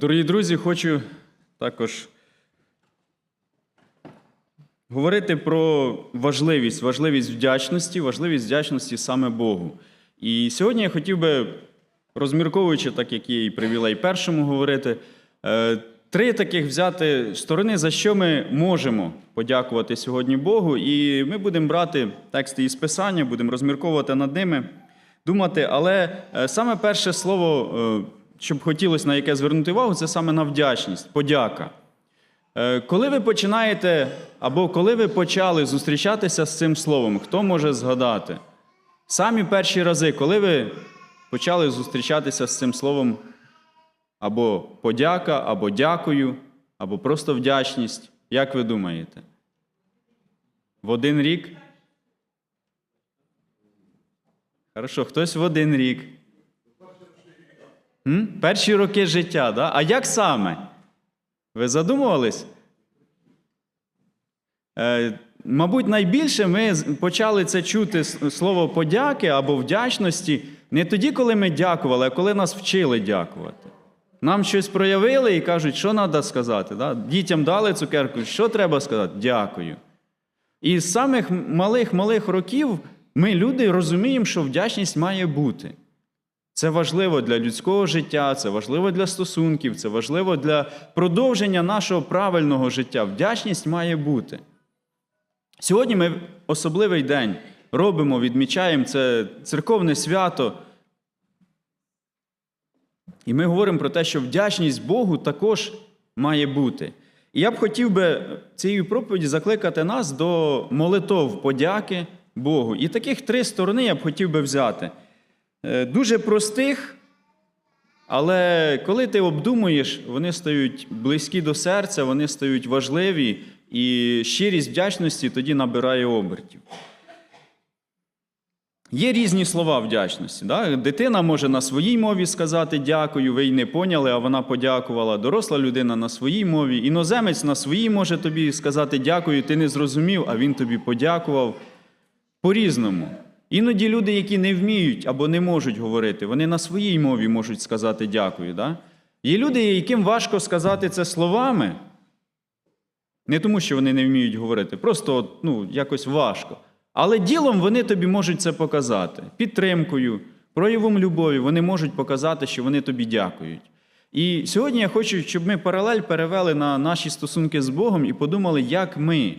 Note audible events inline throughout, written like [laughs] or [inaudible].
Дорогі друзі, хочу також говорити про важливість, важливість вдячності, важливість вдячності саме Богу. І сьогодні я хотів би, розмірковуючи, так як є і привілей першому говорити, е, три таких взяти сторони, за що ми можемо подякувати сьогодні Богу. І ми будемо брати тексти із Писання, будемо розмірковувати над ними, думати. Але е, саме перше слово, щоб хотілося на яке звернути увагу, це саме на вдячність, подяка. Е, Коли ви починаєте, або коли ви почали зустрічатися з цим словом, хто може згадати? Самі перші рази, коли ви почали зустрічатися з цим словом або подяка, або дякую, або просто вдячність, як ви думаєте? В один рік? Хорошо, хтось в один рік. М? Перші роки життя, да? а як саме? Ви задумувались? Е, мабуть, найбільше ми почали це чути слово подяки або вдячності не тоді, коли ми дякували, а коли нас вчили дякувати. Нам щось проявили і кажуть, що треба сказати. Да? Дітям дали цукерку, що треба сказати? Дякую. І з самих малих-малих років ми, люди, розуміємо, що вдячність має бути. Це важливо для людського життя, це важливо для стосунків, це важливо для продовження нашого правильного життя. Вдячність має бути. Сьогодні ми особливий день робимо, відмічаємо це церковне свято. І ми говоримо про те, що вдячність Богу також має бути. І я б хотів би цією проповіді закликати нас до молитов подяки Богу. І таких три сторони я б хотів би взяти. Е, Дуже простих, але коли ти обдумуєш, вони стають близькі до серця, вони стають важливі, і щирість вдячності тоді набирає обертів. Є різні слова вдячності. Да? Дитина може на своїй мові сказати дякую, ви й не поняли, а вона подякувала. Доросла людина на своїй мові, іноземець на своїй може тобі сказати дякую, ти не зрозумів, а він тобі подякував. По-різному. Іноді люди, які не вміють або не можуть говорити, вони на своїй мові можуть сказати дякую. Да? Є люди, яким важко сказати це словами, не тому, що вони не вміють говорити, просто ну, якось важко. Але ділом вони тобі можуть це показати. Підтримкою, проявом любові вони можуть показати, що вони тобі дякують. І сьогодні я хочу, щоб ми паралель перевели на наші стосунки з Богом і подумали, як ми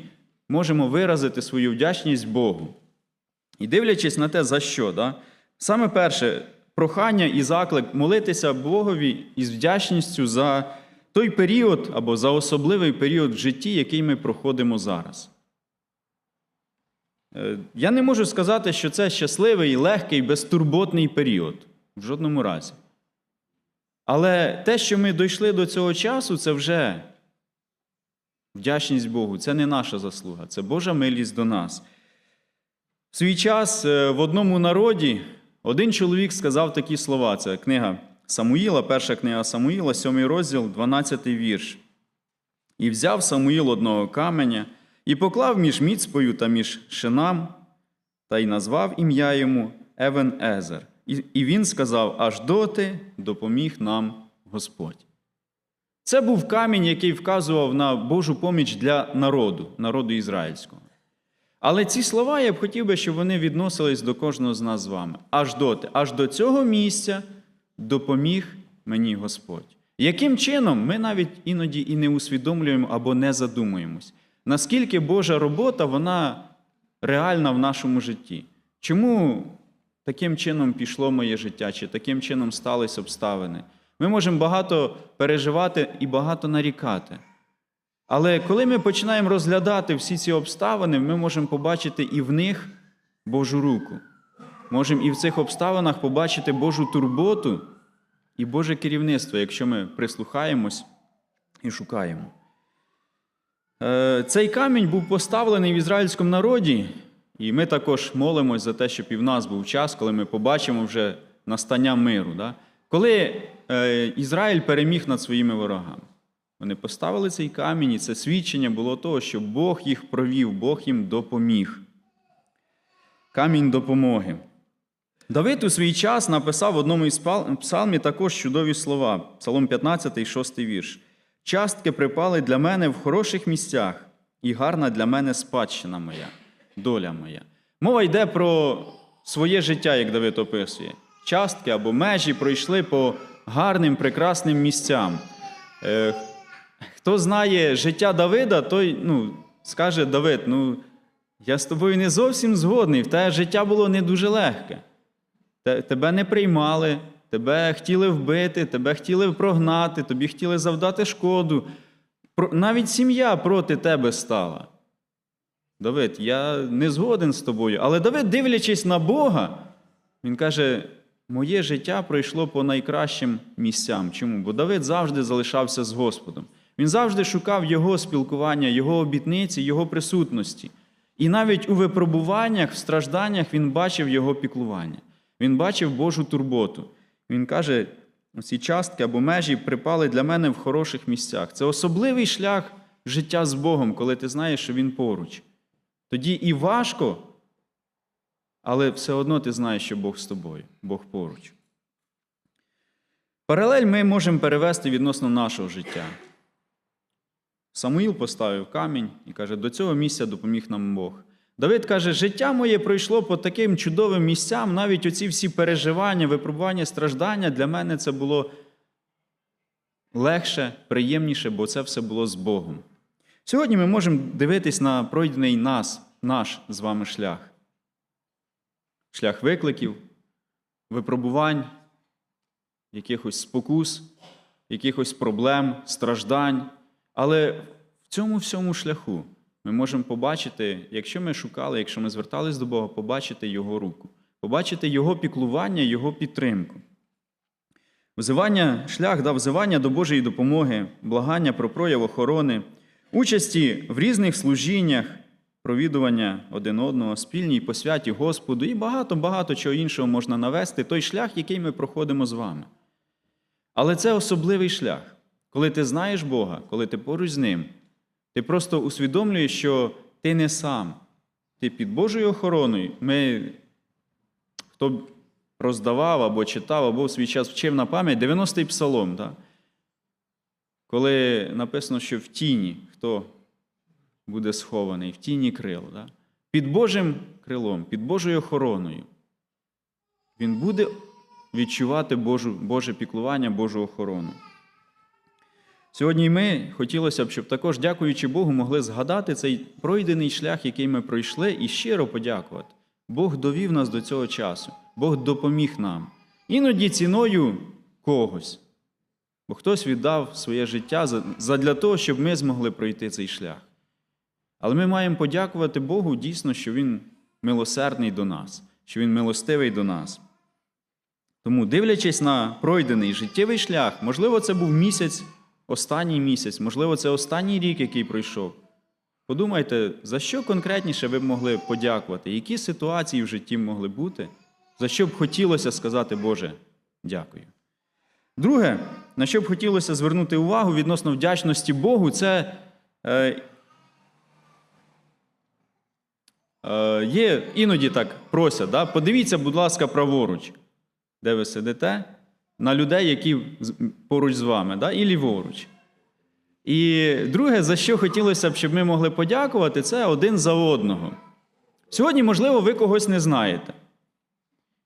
можемо виразити свою вдячність Богу. І дивлячись на те, за що. Да? Саме перше, прохання і заклик молитися Богові із вдячністю за той період або за особливий період в житті, який ми проходимо зараз. Е, Я не можу сказати, що це щасливий, легкий, безтурботний період. В жодному разі. Але те, що ми дійшли до цього часу, це вже вдячність Богу. Це не наша заслуга, це Божа милість до нас. В свій час е, в одному народі один чоловік сказав такі слова. Це книга Самуїла, перша книга Самуїла, 7 розділ, 12 вірш. І взяв Самуїл одного каменя і поклав між міцпою та між шинам, та й назвав ім'я йому Евен Езер. І, і він сказав: Аж доти допоміг нам Господь. Це був камінь, який вказував на Божу поміч для народу, народу ізраїльського. Але ці слова я б хотів би, щоб вони відносились до кожного з нас з вами. Аж доти, аж до цього місця допоміг мені Господь. Яким чином ми навіть іноді і не усвідомлюємо або не задумуємось, наскільки Божа робота вона реальна в нашому житті? Чому таким чином пішло моє життя, чи таким чином стались обставини? Ми можемо багато переживати і багато нарікати. Але коли ми починаємо розглядати всі ці обставини, ми можемо побачити і в них Божу руку. Можемо і в цих обставинах побачити Божу турботу і Боже керівництво, якщо ми прислухаємось і шукаємо. Е, Цей камінь був поставлений в ізраїльському народі, і ми також молимось за те, щоб і в нас був час, коли ми побачимо вже настання миру. Коли е, Ізраїль переміг над своїми ворогами. Вони поставили цей камінь, і це свідчення було того, що Бог їх провів, Бог їм допоміг. Камінь допомоги. Давид у свій час написав в одному із псалмів також чудові слова. Псалом 15, 6 вірш. Частки припали для мене в хороших місцях, і гарна для мене спадщина моя, доля моя. Мова йде про своє життя, як Давид описує. Частки або межі пройшли по гарним, прекрасним місцям. Хто знає життя Давида, той ну, скаже Давид, ну я з тобою не зовсім згодний, в тебе життя було не дуже легке. Тебе не приймали, тебе хотіли вбити, тебе хотіли прогнати, тобі хотіли завдати шкоду. Навіть сім'я проти тебе стала. Давид, я не згоден з тобою. Але Давид, дивлячись на Бога, він каже: моє життя пройшло по найкращим місцям. Чому? Бо Давид завжди залишався з Господом. Він завжди шукав Його спілкування, Його обітниці, Його присутності. І навіть у випробуваннях, в стражданнях він бачив Його піклування. Він бачив Божу турботу. Він каже: ці частки або межі припали для мене в хороших місцях. Це особливий шлях життя з Богом, коли ти знаєш, що Він поруч. Тоді і важко, але все одно ти знаєш, що Бог з тобою, Бог поруч. Паралель ми можемо перевести відносно нашого життя. Самуїл поставив камінь і каже: до цього місця допоміг нам Бог. Давид каже, життя моє пройшло по таким чудовим місцям, навіть оці всі переживання, випробування, страждання для мене це було легше, приємніше, бо це все було з Богом. Сьогодні ми можемо дивитись на пройдений нас, наш з вами шлях. Шлях викликів, випробувань, якихось спокус, якихось проблем, страждань. Але в цьому всьому шляху ми можемо побачити, якщо ми шукали, якщо ми звертались до Бога, побачити Його руку, побачити Його піклування, Його підтримку. Взивання, шлях дав взивання до Божої допомоги, благання про прояв охорони, участі в різних служіннях, провідування один одного, спільній посвяті Господу і багато-багато чого іншого можна навести, той шлях, який ми проходимо з вами. Але це особливий шлях. Коли ти знаєш Бога, коли ти поруч з Ним, ти просто усвідомлюєш, що ти не сам, ти під Божою охороною. Ми, хто роздавав або читав, або в свій час вчив на пам'ять 90-й псалом, так? коли написано, що в тіні хто буде схований, в тіні крил. Так? Під Божим крилом, під Божою охороною. Він буде відчувати Божу, Боже піклування, Божу охорону. Сьогодні ми хотілося б, щоб також, дякуючи Богу, могли згадати цей пройдений шлях, який ми пройшли, і щиро подякувати. Бог довів нас до цього часу, Бог допоміг нам. Іноді ціною когось. Бо хтось віддав своє життя задля того, щоб ми змогли пройти цей шлях. Але ми маємо подякувати Богу дійсно, що Він милосердний до нас, що Він милостивий до нас. Тому, дивлячись на пройдений життєвий шлях, можливо, це був місяць, останній місяць, можливо, це останній рік, який пройшов. Подумайте, за що конкретніше ви б могли подякувати, які ситуації в житті могли бути, за що б хотілося сказати Боже, дякую. Друге, на що б хотілося звернути увагу відносно вдячності Богу, це е, е, є іноді так просять, да? подивіться, будь ласка, праворуч, де ви сидите, на людей, які поруч з вами, да? і ліворуч. І друге, за що хотілося б, щоб ми могли подякувати, це один за одного. Сьогодні, можливо, ви когось не знаєте.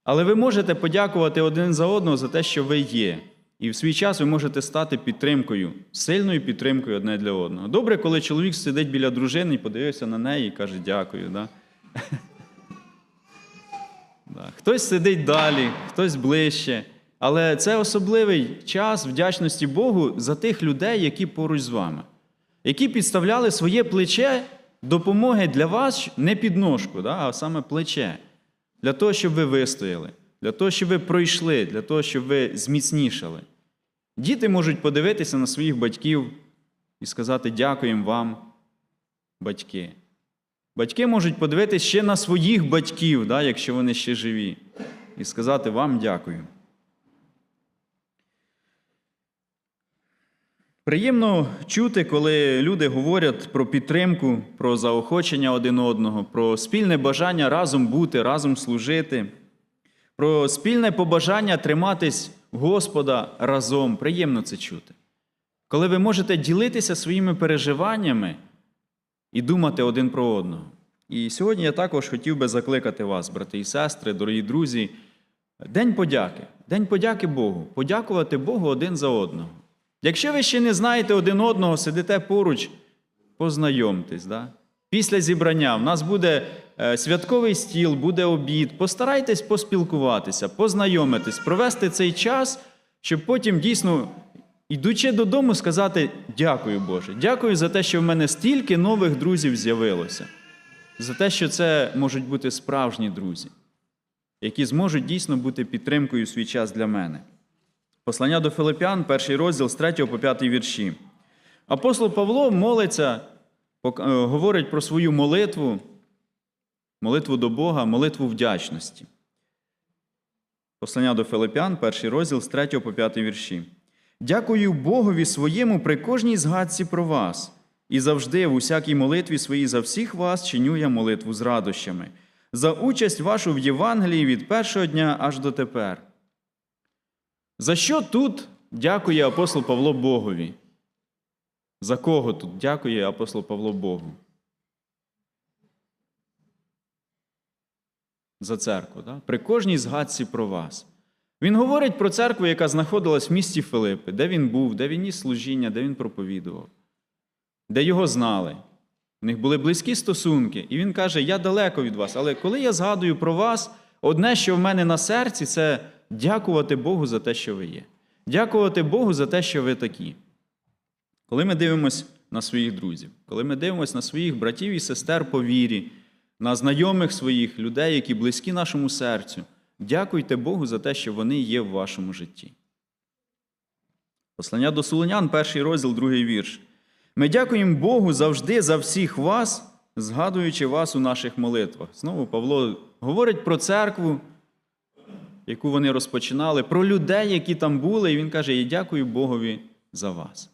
Але ви можете подякувати один за одного за те, що ви є. І в свій час ви можете стати підтримкою, сильною підтримкою одне для одного. Добре, коли чоловік сидить біля дружини і подивився на неї і каже дякую. Да? [laughs] Хтось сидить далі, хтось ближче. Але це особливий час вдячності Богу за тих людей, які поруч з вами, які підставляли своє плече допомоги для вас не підножку, да, а саме плече, для того, щоб ви вистояли, для того, щоб ви пройшли, для того, щоб ви зміцнішали. Діти можуть подивитися на своїх батьків і сказати дякуємо вам, батьки. Батьки можуть подивитися ще на своїх батьків, да, якщо вони ще живі, і сказати вам дякую. Приємно чути, коли люди говорять про підтримку, про заохочення один одного, про спільне бажання разом бути, разом служити. про спільне побажання триматись Господа разом. Приємно це чути. Коли ви можете ділитися своїми переживаннями і думати один про одного. І сьогодні я також хотів би закликати вас, брати і сестри, дорогі друзі, День подяки. День подяки Богу. Подякувати Богу один за одного. Якщо ви ще не знаєте один одного, сидите поруч, познайомтесь. Да? Після зібрання в нас буде е, святковий стіл, буде обід. Постарайтесь поспілкуватися, познайомитись, провести цей час, щоб потім дійсно, ідучи додому, сказати дякую Боже. Дякую за те, що в мене стільки нових друзів з'явилося. За те, що це можуть бути справжні друзі, які зможуть дійсно бути підтримкою в свій час для мене. Послання до Филипян, перший розділ з 3 по 5 вірші. Апостол Павло молиться, е, говорить про свою молитву, молитву до Бога, молитву вдячності. Послання до Филипян, перший розділ з 3 по 5 вірші. Дякую Богові своєму при кожній згадці про вас, і завжди в усякій молитві своїй за всіх вас чиню я молитву з радощами, за участь вашу в Євангелії від першого дня аж до тепер. За що тут дякує апостол Павло Богові? За кого тут дякує апостол Павло Богу? За церкву. Да? При кожній згадці про вас. Він говорить про церкву, яка знаходилась в місті Филипи, де він був, де він ніс служіння, де він проповідував, де його знали. У них були близькі стосунки. І він каже: Я далеко від вас. Але коли я згадую про вас, одне, що в мене на серці, це дякувати Богу за те, що ви є. Дякувати Богу за те, що ви такі. Коли ми дивимося на своїх друзів, коли ми дивимося на своїх братів і сестер по вірі, на знайомих своїх людей, які близькі нашому серцю, дякуйте Богу за те, що вони є в вашому житті. Послання до Солонян, перший розділ, другий вірш. Ми дякуємо Богу завжди за всіх вас, згадуючи вас у наших молитвах. Знову Павло говорить про церкву, яку вони розпочинали, про людей, які там були, і він каже: Я дякую Богові за вас,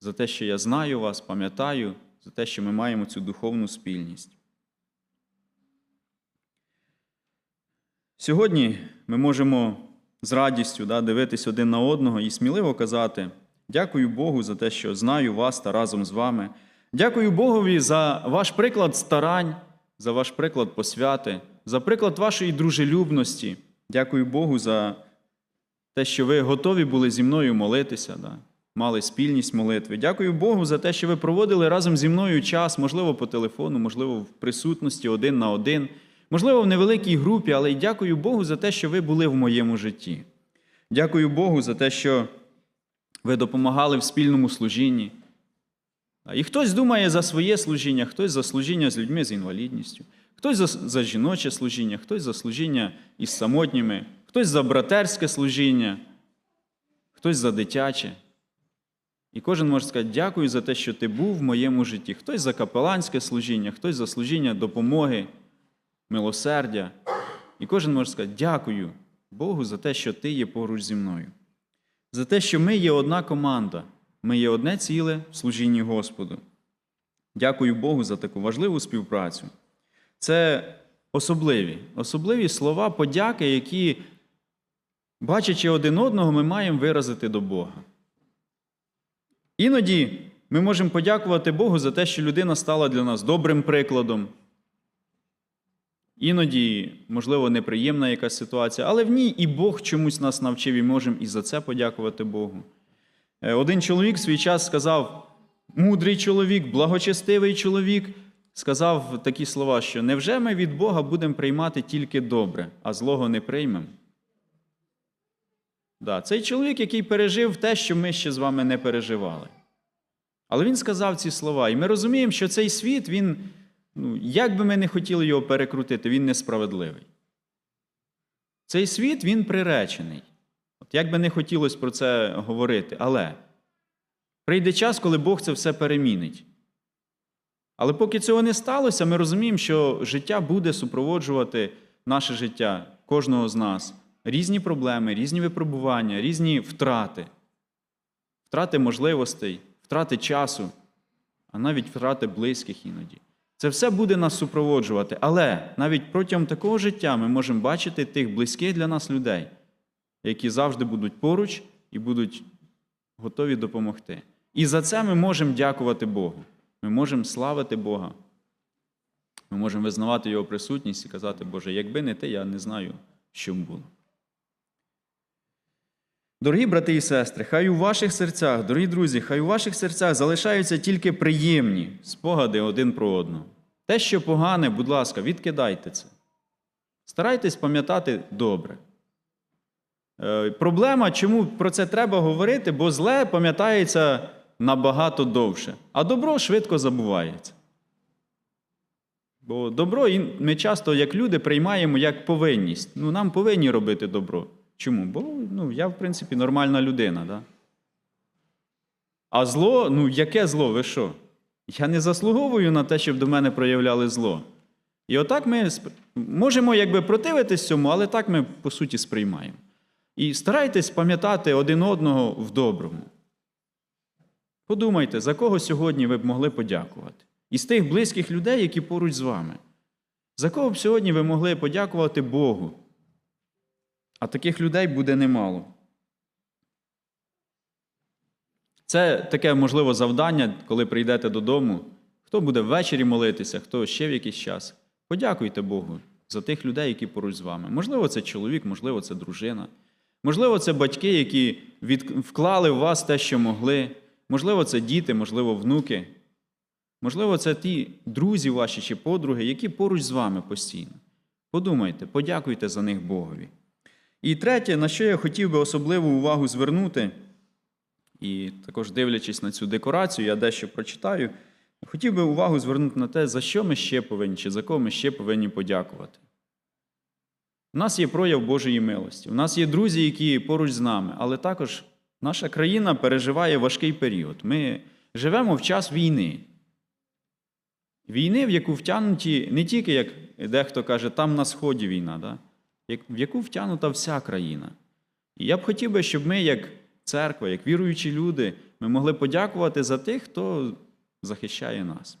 за те, що я знаю вас, пам'ятаю, за те, що ми маємо цю духовну спільність. Сьогодні ми можемо з радістю да, дивитись один на одного і сміливо казати: дякую Богу за те, що знаю вас та разом з вами. Дякую Богові за ваш приклад старань, за ваш приклад посвяти, за приклад вашої дружелюбності. Дякую Богу за те, що ви готові були зі мною молитися, да? мали спільність молитви. Дякую Богу за те, що ви проводили разом зі мною час, можливо, по телефону, можливо, в присутності один на один, можливо, в невеликій групі, але й дякую Богу за те, що ви були в моєму житті. Дякую Богу за те, що ви допомагали в спільному служінні. І хтось думає за своє служіння, хтось за служіння з людьми з інвалідністю, хтось за, за жіноче служіння, хтось за служіння із самотніми, хтось за братерське служіння, хтось за дитяче. І кожен може сказати, дякую за те, що ти був в моєму житті. Хтось за капеланське служіння, хтось за служіння допомоги, милосердя. І кожен може сказати, дякую Богу за те, що ти є поруч зі мною. За те, що ми є одна команда, ми є одне ціле в служінні Господу. Дякую Богу за таку важливу співпрацю. Це особливі, особливі слова подяки, які, бачачи один одного, ми маємо виразити до Бога. Іноді ми можемо подякувати Богу за те, що людина стала для нас добрим прикладом. Іноді, можливо, неприємна якась ситуація, але в ній і Бог чомусь нас навчив, і можемо і за це подякувати Богу. Е, Один чоловік свій час сказав, мудрий чоловік, благочестивий чоловік, сказав такі слова, що невже ми від Бога будемо приймати тільки добре, а злого не приймемо? Да, цей чоловік, який пережив те, що ми ще з вами не переживали. Але він сказав ці слова, і ми розуміємо, що цей світ, він, ну, як би ми не хотіли його перекрутити, він несправедливий. Цей світ він приречений. От як би не хотілося про це говорити, але прийде час, коли Бог це все перемінить. Але поки цього не сталося, ми розуміємо, що життя буде супроводжувати наше життя, кожного з нас. Різні проблеми, різні випробування, різні втрати, втрати можливостей, втрати часу, а навіть втрати близьких іноді. Це все буде нас супроводжувати. Але навіть протягом такого життя ми можемо бачити тих близьких для нас людей, які завжди будуть поруч і будуть готові допомогти. І за це ми можемо дякувати Богу. Ми можемо славити Бога. Ми можемо визнавати Його присутність і казати, Боже, якби не ти, я не знаю, що б було. Дорогі брати і сестри, хай у ваших серцях, дорогі друзі, хай у ваших серцях залишаються тільки приємні спогади один про одного. Те, що погане, будь ласка, відкидайте це. Старайтесь пам'ятати добре. Е, Проблема, чому про це треба говорити, бо зле пам'ятається набагато довше, а добро швидко забувається. Бо добро ми часто, як люди, приймаємо як повинність. Ну, нам повинні робити добро. Чому? Бо ну, я, в принципі, нормальна людина. Да? А зло, ну яке зло? Ви що? Я не заслуговую на те, щоб до мене проявляли зло. І отак ми можемо якби противитись цьому, але так ми по суті сприймаємо. І старайтесь пам'ятати один одного в доброму. Подумайте, за кого сьогодні ви б могли подякувати? Із тих близьких людей, які поруч з вами. За кого б сьогодні ви могли подякувати Богу? А таких людей буде немало. Це таке можливо завдання, коли прийдете додому. Хто буде ввечері молитися, хто ще в якийсь час. Подякуйте Богу за тих людей, які поруч з вами. Можливо, це чоловік, можливо, це дружина. Можливо, це батьки, які вклали в вас те, що могли. Можливо, це діти, можливо, внуки. Можливо, це ті друзі ваші чи подруги, які поруч з вами постійно. Подумайте, подякуйте за них Богові. І третє, на що я хотів би особливу увагу звернути, і також дивлячись на цю декорацію, я дещо прочитаю, хотів би увагу звернути на те, за що ми ще повинні, чи за кого ми ще повинні подякувати. У нас є прояв Божої милості, у нас є друзі, які поруч з нами, але також наша країна переживає важкий період. Ми живемо в час війни. Війни, в яку втягнуті не тільки, як дехто каже, там на сході війна, да? в яку втягнута вся країна. І я б хотів би, щоб ми, як церква, як віруючі люди, ми могли подякувати за тих, хто захищає нас.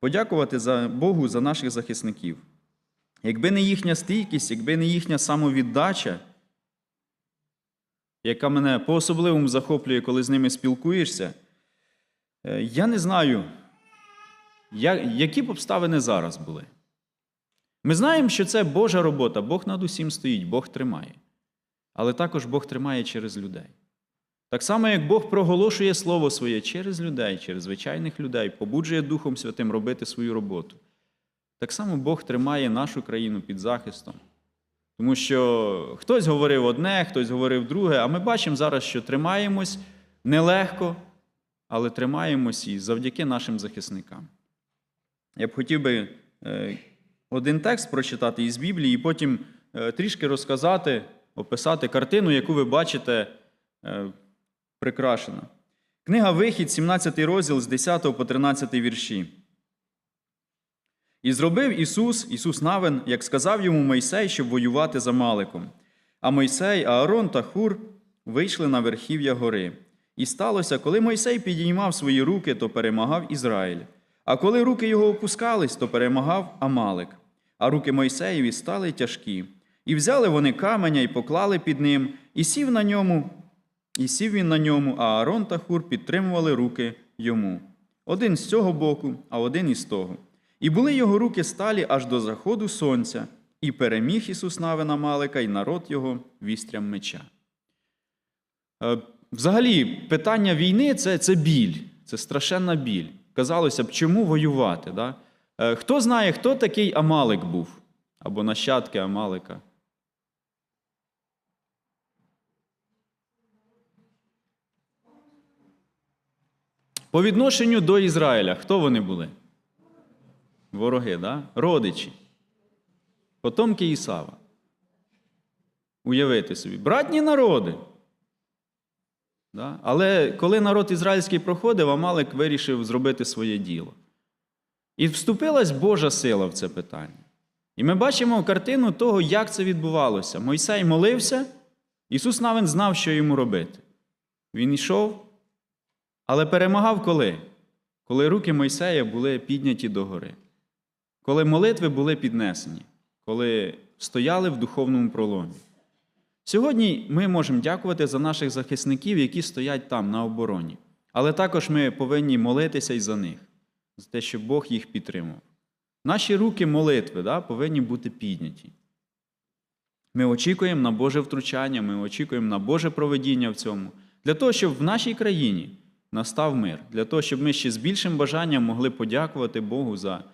Подякувати за Богу за наших захисників. Якби не їхня стійкість, якби не їхня самовіддача, яка мене по-особливому захоплює, коли з ними спілкуєшся, е, я не знаю, які б обставини зараз були. Ми знаємо, що це Божа робота, Бог над усім стоїть, Бог тримає. Але також Бог тримає через людей. Так само, як Бог проголошує Слово своє через людей, через звичайних людей, побуджує Духом Святим робити свою роботу. Так само Бог тримає нашу країну під захистом. Тому що хтось говорив одне, хтось говорив друге, а ми бачимо зараз, що тримаємось нелегко, але тримаємось і завдяки нашим захисникам. Я б хотів би е, один текст прочитати із Біблії, і потім е, трішки розказати, описати картину, яку ви бачите е, прикрашена. Книга Вихід, 17 розділ з 10 по 13 вірші. І зробив Ісус, Ісус Навин, як сказав йому Мойсей, щоб воювати за Маликом. А Мойсей, Аарон та Хур вийшли на верхів'я гори. І сталося, коли Мойсей підіймав свої руки, то перемагав Ізраїль. А коли руки його опускались, то перемагав Амалик. А руки Мойсеєві стали тяжкі. І взяли вони каменя і поклали під ним, і сів на ньому, і сів він на ньому, а Аарон та Хур підтримували руки йому. Один з цього боку, а один із того. І були його руки сталі аж до заходу сонця, і переміг Ісус Навина Малика, і народ його вістрям меча. Е, Взагалі, питання війни це, це біль, це страшенна біль. Казалося б, чому воювати? Да? Е, Хто знає, хто такий Амалик був? Або нащадки Амалика? По відношенню до Ізраїля, хто вони були? Вороги, да? родичі. Потомки Ісава. Уявити собі. Братні народи. Да? Але коли народ ізраїльський проходив, Амалик вирішив зробити своє діло. І вступилась Божа сила в це питання. І ми бачимо картину того, як це відбувалося. Мойсей молився, Ісус Навин знав, що йому робити. Він йшов, але перемагав коли? Коли руки Мойсея були підняті догори. Коли молитви були піднесені, коли стояли в духовному проломі. Сьогодні ми можемо дякувати за наших захисників, які стоять там на обороні. Але також ми повинні молитися і за них, за те, щоб Бог їх підтримав. Наші руки молитви да, повинні бути підняті. Ми очікуємо на Боже втручання, ми очікуємо на Боже проведіння в цьому, для того, щоб в нашій країні настав мир, для того, щоб ми ще з більшим бажанням могли подякувати Богу за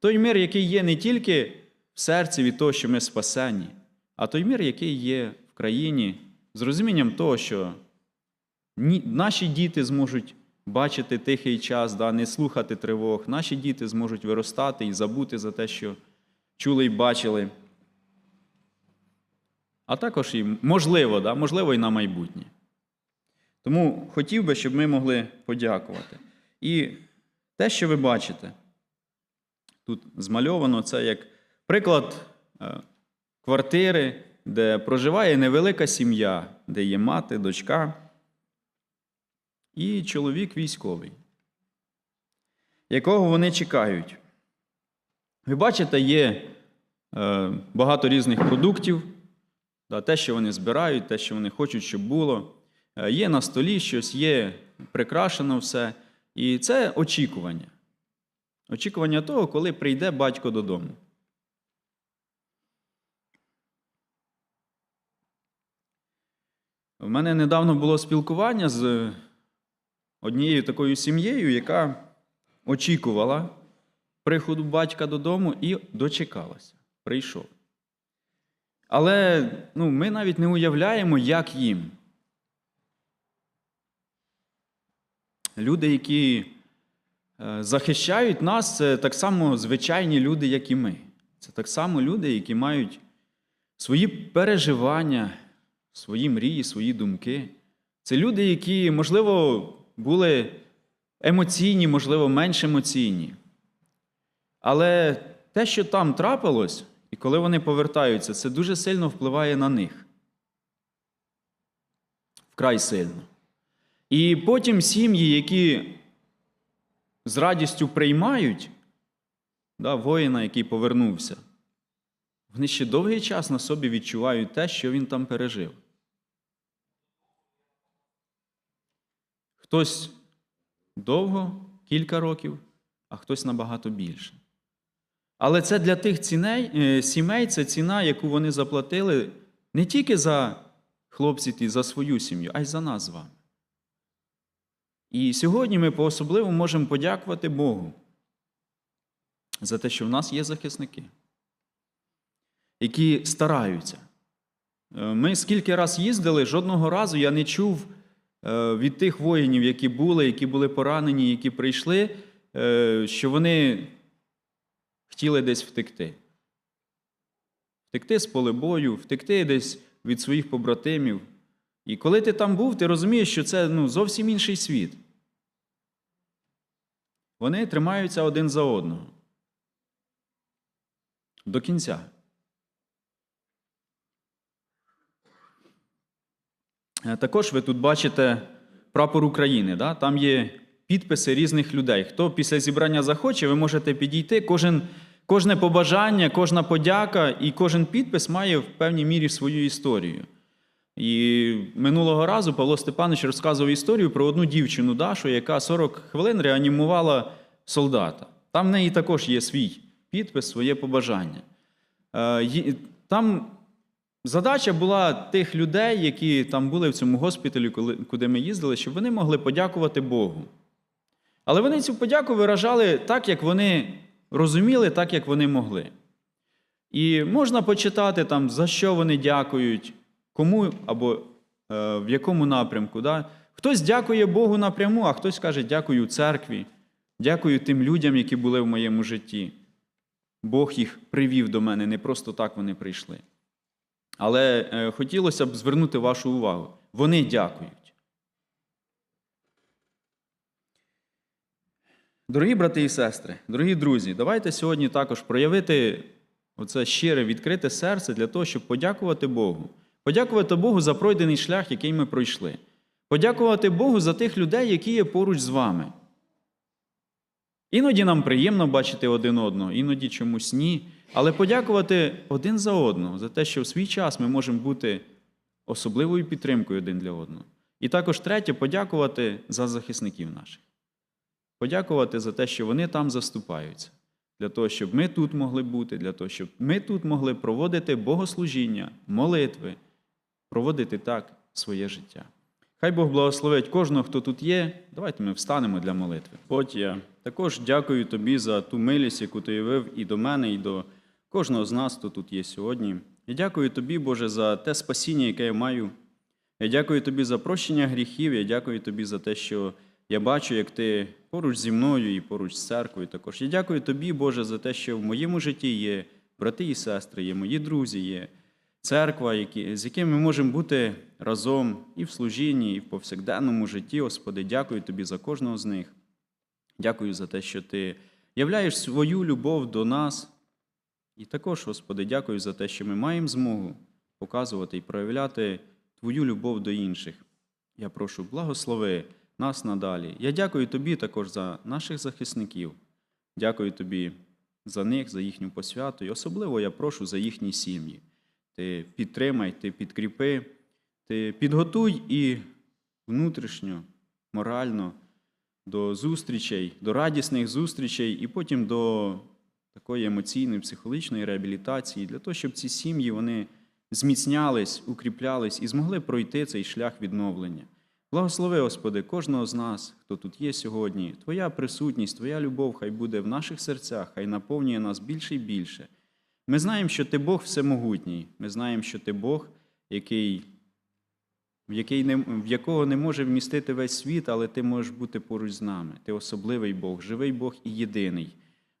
той мир, який є не тільки в серці від того, що ми спасені, а той мир, який є в країні, з розумінням того, що наші діти зможуть бачити тихий час, да, не слухати тривог, наші діти зможуть виростати і забути за те, що чули і бачили. А також і можливо, да, можливо, і на майбутнє. Тому хотів би, щоб ми могли подякувати. І те, що ви бачите, тут змальовано, це як приклад е, квартири, де проживає невелика сім'я, де є мати, дочка і чоловік військовий, якого вони чекають. Ви бачите, є е, багато різних продуктів, те, що вони збирають, те, що вони хочуть, щоб було. Е, Є на столі щось, є прикрашено все. І це очікування. Очікування того, коли прийде батько додому. У мене недавно було спілкування з однією такою сім'єю, яка очікувала приходу батька додому і дочекалася. Прийшов. Але ну, ми навіть не уявляємо, як їм. Люди, які захищають нас, це так само звичайні люди, як і ми. Це так само люди, які мають свої переживання, свої мрії, свої думки. Це люди, які, можливо, були емоційні, можливо, менш емоційні. Але те, що там трапилось, і коли вони повертаються, це дуже сильно впливає на них. Вкрай сильно. І потім сім'ї, які з радістю приймають да, воїна, який повернувся, вони ще довгий час на собі відчувають те, що він там пережив. Хтось довго, кілька років, а хтось набагато більше. Але це для тих ціней, е, сімей це ціна, яку вони заплатили не тільки за хлопців і за свою сім'ю, а й за нас з вами. І сьогодні ми по-особливому можемо подякувати Богу за те, що в нас є захисники, які стараються. Е, Ми скільки раз їздили, жодного разу я не чув е, від тих воїнів, які були, які були поранені, які прийшли, е, що вони хотіли десь втекти. Втекти з поле бою, втекти десь від своїх побратимів. І коли ти там був, ти розумієш, що це ну, зовсім інший світ. Вони тримаються один за одного. До кінця. Е, Також ви тут бачите прапор України. Да? Там є підписи різних людей. Хто після зібрання захоче, ви можете підійти. Кожен, кожне побажання, кожна подяка і кожен підпис має в певній мірі свою історію. І минулого разу Павло Степанович розказував історію про одну дівчину Дашу, яка 40 хвилин реанімувала солдата. Там в неї також є свій підпис, своє побажання. Е, Там задача була тих людей, які там були в цьому госпіталі, куди ми їздили, щоб вони могли подякувати Богу. Але вони цю подяку виражали так, як вони розуміли, так, як вони могли. І можна почитати, там, за що вони дякують, кому або е, в якому напрямку. Да? Хтось дякує Богу напряму, а хтось каже, дякую церкві, дякую тим людям, які були в моєму житті. Бог їх привів до мене, не просто так вони прийшли. Але е, хотілося б звернути вашу увагу. Вони дякують. Дорогі брати і сестри, дорогі друзі, давайте сьогодні також проявити оце щире, відкрите серце для того, щоб подякувати Богу. Подякувати Богу за пройдений шлях, який ми пройшли. Подякувати Богу за тих людей, які є поруч з вами. Іноді нам приємно бачити один одного, іноді чомусь ні. Але подякувати один за одного, за те, що в свій час ми можемо бути особливою підтримкою один для одного. І також третє, подякувати за захисників наших. Подякувати за те, що вони там заступаються, для того, щоб ми тут могли бути, для того, щоб ми тут могли проводити богослужіння, молитви, проводити так своє життя. Хай Бог благословить кожного, хто тут є. Давайте ми встанемо для молитви. От я також дякую тобі за ту милість, яку ти явив і до мене, і до кожного з нас, хто тут є сьогодні. Я дякую тобі, Боже, за те спасіння, яке я маю. Я дякую тобі за прощення гріхів. Я дякую тобі за те, що я бачу, як ти поруч зі мною і поруч з церквою також. Я дякую тобі, Боже, за те, що в моєму житті є брати і сестри, є мої друзі, є церква, з якими ми можемо бути разом і в служінні, і в повсякденному житті. Господи, дякую тобі за кожного з них. Дякую за те, що ти являєш свою любов до нас. І також, Господи, дякую за те, що ми маємо змогу показувати і проявляти Твою любов до інших. Я прошу, благослови нас надалі. Я дякую Тобі також за наших захисників. Дякую Тобі за них, за їхню посвяту. І особливо я прошу за їхні сім'ї. Ти підтримай, ти підкріпи, ти підготуй і внутрішньо, морально до зустрічей, до радісних зустрічей, і потім до такої емоційної, психологічної реабілітації, для того, щоб ці сім'ї вони зміцнялись, укріплялись і змогли пройти цей шлях відновлення. Благослови, Господи, кожного з нас, хто тут є сьогодні. Твоя присутність, Твоя любов хай буде в наших серцях, хай наповнює нас більше і більше. Ми знаємо, що Ти Бог всемогутній. Ми знаємо, що Ти Бог, який, в, який не, в якого не може вмістити весь світ, але Ти можеш бути поруч з нами. Ти особливий Бог, живий Бог і єдиний.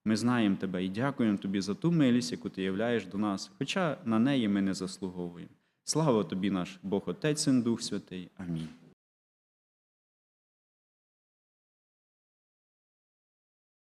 Ми знаємо Тебе і дякуємо Тобі за ту милість, яку Ти являєш до нас, хоча на неї ми не заслуговуємо. Слава Тобі, наш Бог Отець, Син, Дух Святий. Амінь.